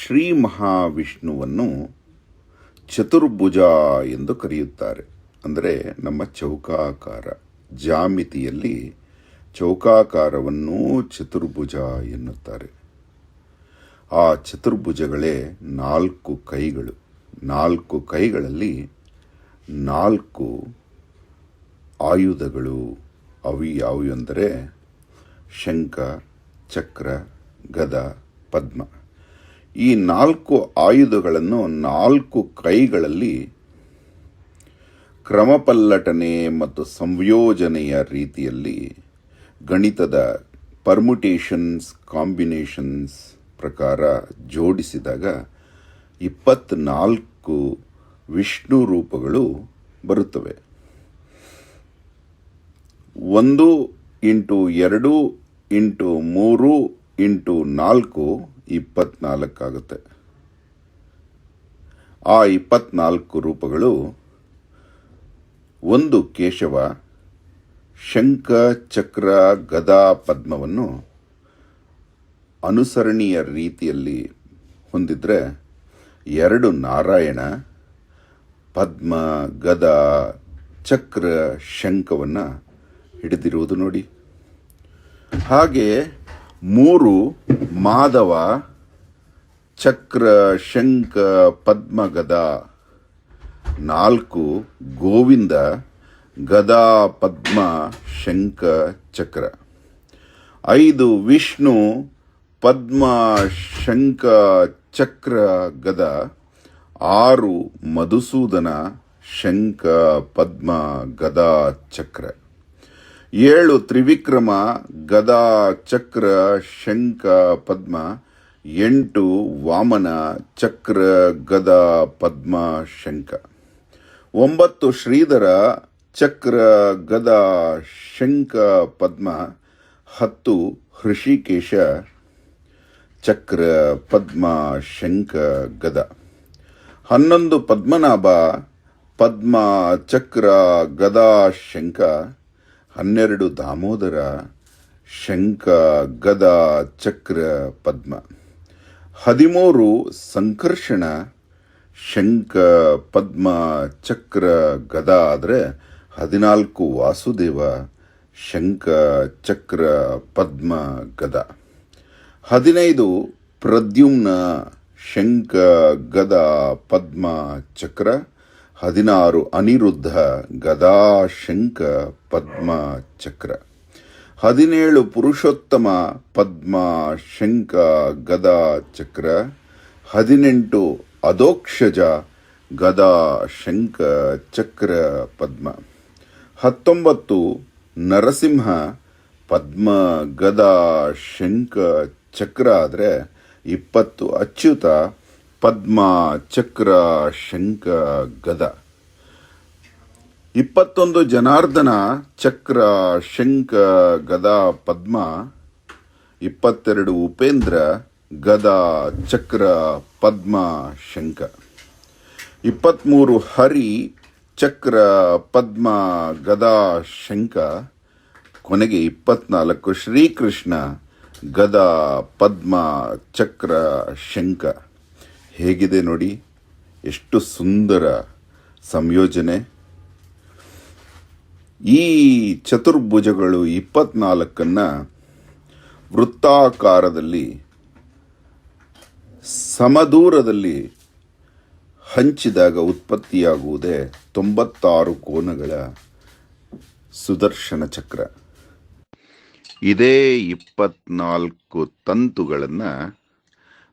ಶ್ರೀ ಮಹಾವಿಷ್ಣುವನ್ನು ಚತುರ್ಭುಜ ಎಂದು ಕರೆಯುತ್ತಾರೆ. ಅಂದರೆ ನಮ್ಮ ಚೌಕಾಕಾರ, ಜಾಮಿತಿಯಲ್ಲಿ ಚೌಕಾಕಾರವನ್ನು ಚತುರ್ಭುಜ ಎನ್ನುತ್ತಾರೆ. ಆ ಚತುರ್ಭುಜಗಳೇ ನಾಲ್ಕು ಕೈಗಳು. ನಾಲ್ಕು ಕೈಗಳಲ್ಲಿ ನಾಲ್ಕು ಆಯುಧಗಳು ಅವು ಯಾವುವೆಂದರೆ ಶಂಖ, ಚಕ್ರ, ಗದ, ಪದ್ಮ. ಈ ನಾಲ್ಕು ಆಯುಧಗಳನ್ನು ನಾಲ್ಕು ಕೈಗಳಲ್ಲಿ ಕ್ರಮಪಲ್ಲಟನೆ ಮತ್ತು ಸಂಯೋಜನೆಯ ರೀತಿಯಲ್ಲಿ ಗಣಿತದ ಪರ್ಮುಟೇಷನ್ಸ್ ಕಾಂಬಿನೇಷನ್ಸ್ ಪ್ರಕಾರ ಜೋಡಿಸಿದಾಗ ಇಪ್ಪತ್ನಾಲ್ಕು ವಿಷ್ಣು ರೂಪಗಳು ಬರುತ್ತವೆ. ಒಂದು ಇಂಟು ಎರಡು ಇಂಟು ಮೂರು ಇಂಟು ನಾಲ್ಕು ಇಪ್ಪತ್ನಾಲ್ಕಾಗುತ್ತೆ. ಆ ಇಪ್ಪತ್ನಾಲ್ಕು ರೂಪಗಳು ಒಂದು ಕೇಶವ ಶಂಖ ಚಕ್ರ ಗದಾ ಪದ್ಮವನ್ನು ಅನುಸರಣೀಯ ರೀತಿಯಲ್ಲಿ ಹೊಂದಿದ್ರೆ ಎರಡು ನಾರಾಯಣ, ಪದ್ಮ, ಗದ, ಚಕ್ರ, ಶಂಖವನ್ನು ಹಿಡಿದಿರುವುದು ನೋಡಿ. ಹಾಗೆ ಮೂರು ಮಾಧವ, ಚಕ್ರ, ಶಂಖ, ಪದ್ಮಗದ. ನಾಲ್ಕು ಗೋವಿಂದ, ಗದಾ, ಪದ್ಮ, ಶಂಖ, ಚಕ್ರ. ಐದು ವಿಷ್ಣು, ಪದ್ಮ, ಶಂಖ, ಚಕ್ರ, ಗದ. ಆರು ಮಧುಸೂದನ, ಶಂಖ, ಪದ್ಮ, ಗದಾ, ಚಕ್ರ. ಏಳು ತ್ರಿವಿಕ್ರಮ, ಗದಾ, ಚಕ್ರ, ಶಂಖ, ಪದ್ಮ, ಎಂಟು ವಾಮನ, ಚಕ್ರ, ಗದ, ಪದ್ಮ, ಶಂಖ. ಒಂಬತ್ತು ಶ್ರೀಧರ, ಚಕ್ರ, ಗದ, ಶಂಖ, ಪದ್ಮ, ಹತ್ತು ಹೃಷಿಕೇಶ, ಚಕ್ರ, ಪದ್ಮ, ಶಂಖ, ಗದ. ಹನ್ನೊಂದು ಪದ್ಮನಾಭ, ಪದ್ಮ, ಚಕ್ರ, ಗದಾ, ಶಂಖ ಹನ್ನೆರಡು ದಾಮೋದರ, ಶಂಖ, ಗದ, ಚಕ್ರ, ಪದ್ಮ. ಹದಿಮೂರು ಸಂಕರ್ಷಣ, ಶಂಖ, ಪದ್ಮ, ಚಕ್ರ, ಗದ ಆದರೆ ಹದಿನಾಲ್ಕು ವಾಸುದೇವ, ಶಂಖ, ಚಕ್ರ, ಪದ್ಮ, ಗದ. ಹದಿನೈದು ಪ್ರದ್ಯುಮ್ನ, ಶಂಖ, ಗದ, ಪದ್ಮ, ಚಕ್ರ ಹದಿನಾರು ಅನಿರುದ್ಧ ಗದಾ ಶಂಖ ಪದ್ಮ ಚಕ್ರ ಹದಿನೇಳು ಪುರುಷೋತ್ತಮ ಪದ್ಮ ಶಂಖ ಗದಾ ಚಕ್ರ ಹದಿನೆಂಟು ಅಧೋಕ್ಷಜ ಗದಾ ಶಂಖ ಚಕ್ರ ಪದ್ಮ. ಹತ್ತೊಂಬತ್ತು ನರಸಿಂಹ ಪದ್ಮ ಗದಾ ಶಂಖ ಚಕ್ರ ಆದರೆ ಇಪ್ಪತ್ತು ಅಚ್ಯುತ ಪದ್ಮ, ಚಕ್ರ, ಶಂಖ, ಗದ. ಇಪ್ಪತ್ತೊಂದು ಜನಾರ್ದನ, ಚಕ್ರ, ಶಂಖ, ಗದ, ಪದ್ಮ. ಇಪ್ಪತ್ತೆರಡು ಉಪೇಂದ್ರ, ಗದ, ಚಕ್ರ, ಪದ್ಮ, ಶಂಖ. ಇಪ್ಪತ್ತ್ಮೂರು ಹರಿ, ಚಕ್ರ, ಪದ್ಮ, ಗದಾ, ಶಂಖ. ಕೊನೆಗೆ ಇಪ್ಪತ್ನಾಲ್ಕು ಶ್ರೀಕೃಷ್ಣ, ಗದಾ, ಪದ್ಮ, ಚಕ್ರ, ಶಂಖ. ಹೇಗಿದೆ ನೋಡಿ, ಎಷ್ಟು ಸುಂದರ ಸಂಯೋಜನೆ. ಈ ಚತುರ್ಭುಜಗಳು ಇಪ್ಪತ್ನಾಲ್ಕನ್ನು ವೃತ್ತಾಕಾರದಲ್ಲಿ, ಸಮದೂರದಲ್ಲಿ ಹಂಚಿದಾಗ ಉತ್ಪತ್ತಿಯಾಗುವುದೇ ತೊಂಬತ್ತಾರು ಕೋನಗಳ ಸುದರ್ಶನ ಚಕ್ರ. ಇದೇ ಇಪ್ಪತ್ನಾಲ್ಕು ತಂತುಗಳನ್ನು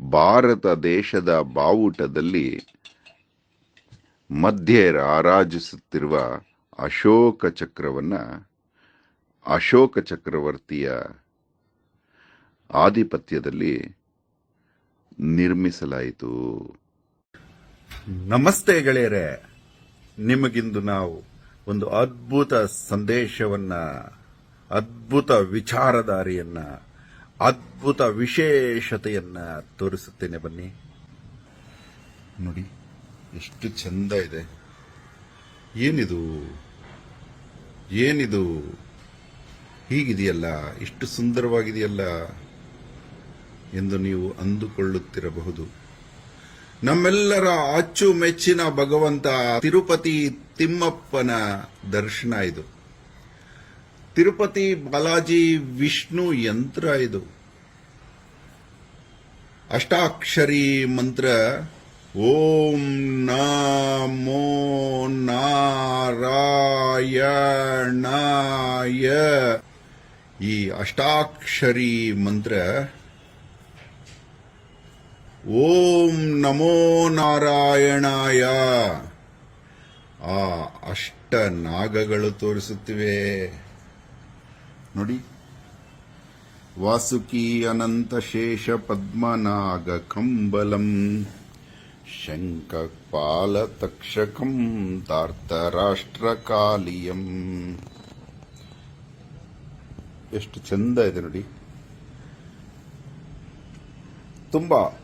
ಭಾರತ ದೇಶದ ಬಾವುಟದಲ್ಲಿ ಮಧ್ಯೆ ರಾರಾಜಿಸುತ್ತಿರುವ ಅಶೋಕ ಚಕ್ರವನ್ನು ಅಶೋಕ ಚಕ್ರವರ್ತಿಯ ಆಧಿಪತ್ಯದಲ್ಲಿ ನಿರ್ಮಿಸಲಾಯಿತು. ನಮಸ್ತೆ ಗೆಳೆಯರೆ, ನಿಮಗಿಂದು ನಾವು ಒಂದು ಅದ್ಭುತ ಸಂದೇಶವನ್ನ, ಅದ್ಭುತ ವಿಚಾರಧಾರೆಯನ್ನ ಅದ್ಭುತ ವಿಶೇಷತೆಯನ್ನ ತೋರಿಸುತ್ತೇನೆ ಬನ್ನಿ. ನೋಡಿ, ಎಷ್ಟು ಚಂದ ಇದೆ. ಏನಿದು? ಏನಿದು? ಹೀಗಿದೆಯಲ್ಲ, ಇಷ್ಟು ಸುಂದರವಾಗಿದೆಯಲ್ಲ ಎಂದು ನೀವು ಅಂದುಕೊಳ್ಳುತ್ತಿರಬಹುದು. ನಮ್ಮೆಲ್ಲರ ಅಚ್ಚುಮೆಚ್ಚಿನ ಭಗವಂತ ತಿರುಪತಿ ತಿಮ್ಮಪ್ಪನ ದರ್ಶನ ಇದು. ತಿರುಪತಿ ಬಾಲಾಜಿ ವಿಷ್ಣು ಯಂತ್ರ ಇದು. ಅಷ್ಟಾಕ್ಷರಿ ಮಂತ್ರ ಓಂ ನಮೋ ನಾರಾಯಣಾಯ. ಈ ಅಷ್ಟಾಕ್ಷರಿ ಮಂತ್ರ ಓಂ ನಮೋ ನಾರಾಯಣಾಯ. ಆ ಅಷ್ಟ ನಾಗಗಳು ತೋರಿಸುತ್ತಿವೆ. ನೋಡಿ. ವಾಸುಕಿ ಅನಂತ ಶೇಷ ಪದ್ಮನಾಗ ಕಂಬಲಂ, ಶಂಖಪಾಲ ತಕ್ಷಕಂ ತಾರ್ತರಾಷ್ಟ್ರಕಾಲಿಯಂ ಎಷ್ಟು ಚಂದ ಇದೆ ನೋಡಿ. ತುಂಬಾ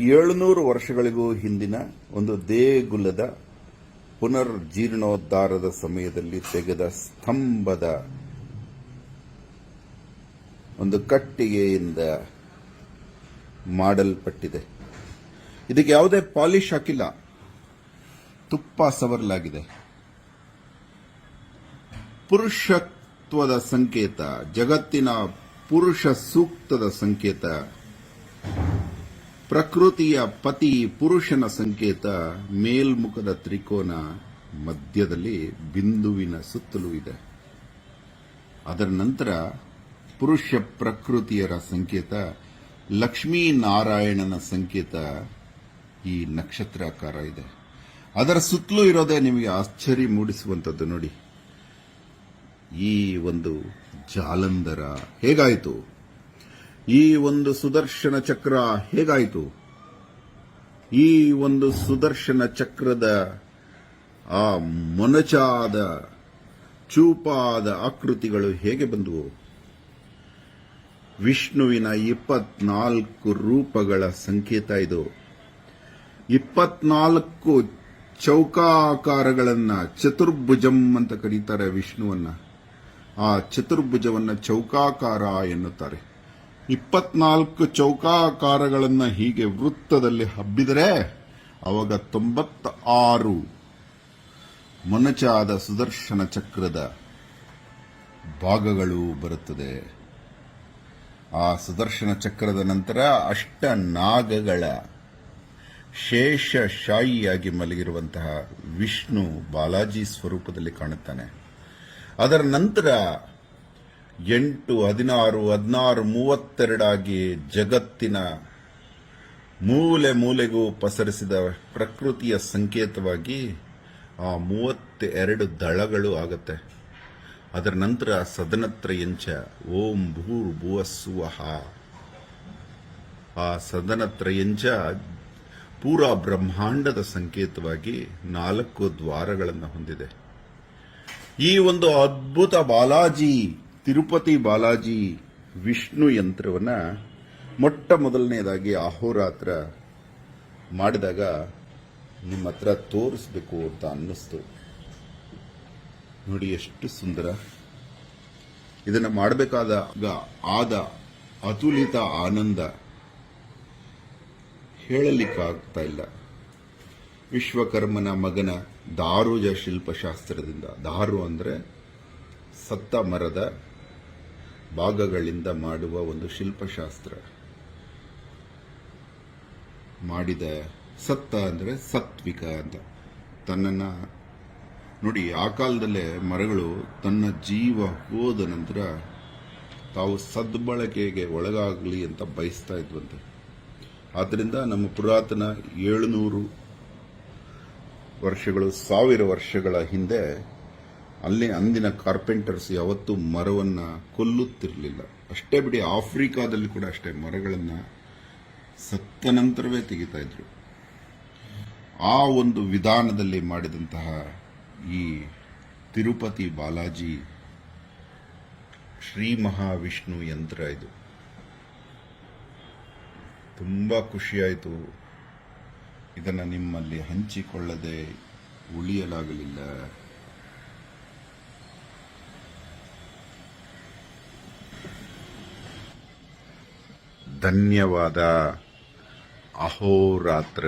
ಏಳುನೂರು ವರ್ಷಗಳಿಗೂ ಹಿಂದಿನ ಒಂದು ದೇಗುಲದ ಪುನರ್ಜೀರ್ಣೋದ್ಧಾರದ ಸಮಯದಲ್ಲಿ ತೆಗೆದ ಸ್ತಂಭದ ಒಂದು ಕಟ್ಟಿಗೆಯಿಂದ ಮಾಡಲ್ಪಟ್ಟಿದೆ. ಇದಕ್ಕೆ ಯಾವುದೇ ಪಾಲಿಶ್ ಹಾಕಿಲ್ಲ. ತುಪ್ಪ ಸವರಲಾಗಿದೆ. ಪುರುಷತ್ವದ ಸಂಕೇತ, ಜಗತ್ತಿನ ಪುರುಷ ಸೂಕ್ತದ ಸಂಕೇತ, ಪ್ರಕೃತಿಯ ಪತಿ ಪುರುಷನ ಸಂಕೇತ, ಮೇಲ್ಮುಖದ ತ್ರಿಕೋನ ಮಧ್ಯದಲ್ಲಿ ಬಿಂದುವಿನ ಸುತ್ತಲೂ ಇದೆ. ಅದರ ನಂತರ ಪುರುಷ ಪ್ರಕೃತಿಯರ ಸಂಕೇತ ಲಕ್ಷ್ಮೀನಾರಾಯಣನ ಸಂಕೇತ ಈ ನಕ್ಷತ್ರಾಕಾರ ಇದೆ. ಅದರ ಸುತ್ತಲೂ ಇರೋದೇ ನಿಮಗೆ ಆಶ್ಚರ್ಯ ಮೂಡಿಸುವಂಥದ್ದು ನೋಡಿ. ಈ ಒಂದು ಜಾಲಂಧರ ಹೇಗಾಯಿತು? ಈ ಒಂದು ಸುದರ್ಶನ ಚಕ್ರ ಹೇಗಾಯಿತು? ಈ ಒಂದು ಸುದರ್ಶನ ಚಕ್ರದ ಆ ಮೊನಚಾದ, ಚೂಪಾದ ಆಕೃತಿಗಳು ಹೇಗೆ ಬಂದವು? ವಿಷ್ಣುವಿನ ಇಪ್ಪತ್ನಾಲ್ಕು ರೂಪಗಳ ಸಂಕೇತ ಇದು. ಇಪ್ಪತ್ನಾಲ್ಕು ಚೌಕಾಕಾರಗಳನ್ನ ಚತುರ್ಭುಜಂ ಅಂತ ಕರೀತಾರೆ ವಿಷ್ಣುವನ್ನ. ಆ ಚತುರ್ಭುಜವನ್ನ ಚೌಕಾಕಾರ ಎನ್ನುತ್ತಾರೆ. ಇಪ್ಪತ್ನಾಲ್ಕು ಚೌಕಾಕಾರಗಳನ್ನ ಹೀಗೆ ವೃತ್ತದಲ್ಲಿ ಹಬ್ಬಿದರೆ ಅವಾಗ ತೊಂಬತ್ತ ಆರು ಮೊನಚಾದ ಸುದರ್ಶನ ಚಕ್ರದ ಭಾಗಗಳು ಬರುತ್ತದೆ. ಆ ಸುದರ್ಶನ ಚಕ್ರದ ನಂತರ ಅಷ್ಟ ನಾಗಗಳ ಶೇಷಶಾಹಿಯಾಗಿ ಮಲಗಿರುವಂತಹ ವಿಷ್ಣು ಬಾಲಾಜಿ ಸ್ವರೂಪದಲ್ಲಿ ಕಾಣುತ್ತಾನೆ. ಅದರ ನಂತರ ಎಂಟು, ಹದಿನಾರು ಹದಿನಾರು, ಮೂವತ್ತೆರಡಾಗಿ ಜಗತ್ತಿನ ಮೂಲೆ ಮೂಲೆಗೂ ಪಸರಿಸಿದ ಪ್ರಕೃತಿಯ ಸಂಕೇತವಾಗಿ ಆ ಮೂವತ್ತೆರಡು ದಳಗಳು ಆಗತ್ತೆ. ಅದರ ನಂತರ ಸದನತ್ರ ಎಂಚ ಓಂ ಭೂರ್ ಭುವಸ್ಸುವಹ ಆ ಸದನತ್ರ ಪೂರಾ ಪೂರ ಬ್ರಹ್ಮಾಂಡದ ಸಂಕೇತವಾಗಿ ನಾಲ್ಕು ದ್ವಾರಗಳನ್ನು ಹೊಂದಿದೆ. ಈ ಒಂದು ಅದ್ಭುತ ಬಾಲಾಜಿ, ತಿರುಪತಿ ಬಾಲಾಜಿ ವಿಷ್ಣು ಯಂತ್ರವನ್ನ ಮೊಟ್ಟ ಮೊದಲನೇದಾಗಿ ಅಹೋರಾತ್ರ ಮಾಡಿದಾಗ ನಿಮ್ಮ ಹತ್ರ ತೋರಿಸ್ಬೇಕು ಅಂತ ಅನ್ನಿಸ್ತು. ನೋಡಿ ಎಷ್ಟು ಸುಂದರ. ಇದನ್ನ ಮಾಡಬೇಕಾದ ಆದ ಅತುಲಿತ ಆನಂದ ಹೇಳಲಿಕ್ಕಾಗ್ತಾ ಇಲ್ಲ. ವಿಶ್ವಕರ್ಮನ ಮಗನ ದಾರುಜ ಶಿಲ್ಪಶಾಸ್ತ್ರದಿಂದ, ದಾರು ಅಂದರೆ ಸತ್ತ ಮರದ ಭಾಗಗಳಿಂದ ಮಾಡುವ ಒಂದು ಶಿಲ್ಪಶಾಸ್ತ್ರ. ಮಾಡಿದ ಸತ್ತ ಅಂದರೆ ಸತ್ವಿಕ ಅಂತ. ತನ್ನನ್ನ ನೋಡಿ, ಆ ಕಾಲದಲ್ಲೇ ಮರಗಳು ತನ್ನ ಜೀವ ಹೋದ ನಂತರ ತಾವು ಸದ್ಬಳಕೆಗೆ ಒಳಗಾಗಲಿ ಅಂತ ಬಯಸ್ತಾ ಇದ್ವಂತೆ. ಆದ್ದರಿಂದ ನಮ್ಮ ಪುರಾತನ ಏಳುನೂರು ವರ್ಷಗಳು, ಸಾವಿರ ವರ್ಷಗಳ ಹಿಂದೆ ಅಲ್ಲಿ ಅಂದಿನ ಕಾರ್ಪೆಂಟರ್ಸ್ ಯಾವತ್ತೂ ಮರವನ್ನ ಕೊಲ್ಲುತ್ತಿರಲಿಲ್ಲ. ಅಷ್ಟೇ ಬಿಡಿ, ಆಫ್ರಿಕಾದಲ್ಲಿ ಕೂಡ ಅಷ್ಟೇ ಮರಗಳನ್ನು ಸತ್ತ ನಂತರವೇ ತೆಗಿತಾ ಇದ್ರು. ಆ ಒಂದು ವಿಧಾನದಲ್ಲಿ ಮಾಡಿದಂತಹ ಈ ತಿರುಪತಿ ಬಾಲಾಜಿ ಶ್ರೀ ಮಹಾವಿಷ್ಣು ಯಂತ್ರ ಇದು. ತುಂಬ ಖುಷಿಯಾಯಿತು. ಇದನ್ನು ನಿಮ್ಮಲ್ಲಿ ಹಂಚಿಕೊಳ್ಳದೆ ಉಳಿಯಲಾಗಲಿಲ್ಲ. ಧನ್ಯವಾದ. ಅಹೋರಾತ್ರ.